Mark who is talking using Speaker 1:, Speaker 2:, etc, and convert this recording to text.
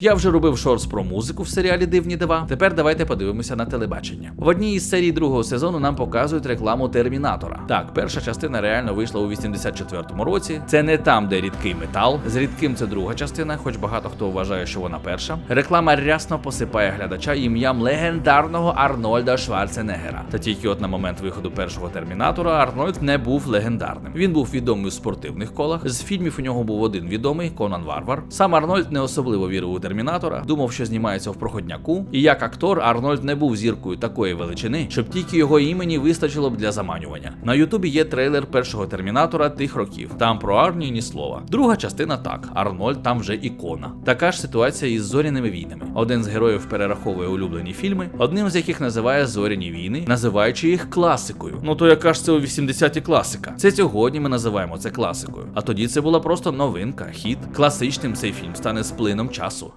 Speaker 1: Я вже робив шорс про музику в серіалі Дивні дива. Тепер давайте подивимося на телебачення. В одній із серій другого сезону нам показують рекламу Термінатора. Так, перша частина реально вийшла у 84-му році. Це не там, де рідкий метал. З рідким це друга частина, хоч багато хто вважає, що вона перша. Реклама рясно посипає глядача ім'ям легендарного Арнольда Шварценеггера. Та тільки от на момент виходу першого термінатора Арнольд не був легендарним. Він був відомий у спортивних колах. З фільмів у нього був один відомий Конан Варвар. Сам Арнольд не особливо вірив у термінатора, думав, що знімається в проходняку. І як актор Арнольд не був зіркою такої величини, щоб тільки його імені вистачило б для заманювання. На Ютубі є трейлер першого термінатора тих років. Там про Арні ні слова. Друга частина так. Арнольд там вже ікона. Така ж ситуація із зоряними війнами. Один з героїв перераховує улюблені фільми, одним з яких називає зоряні війни, називаючи їх класикою. Ну то яка ж це у 80-ті класика? Це сьогодні ми називаємо це класикою. А тоді це була просто новинка, хіт. Класичним цей фільм стане з плином часу.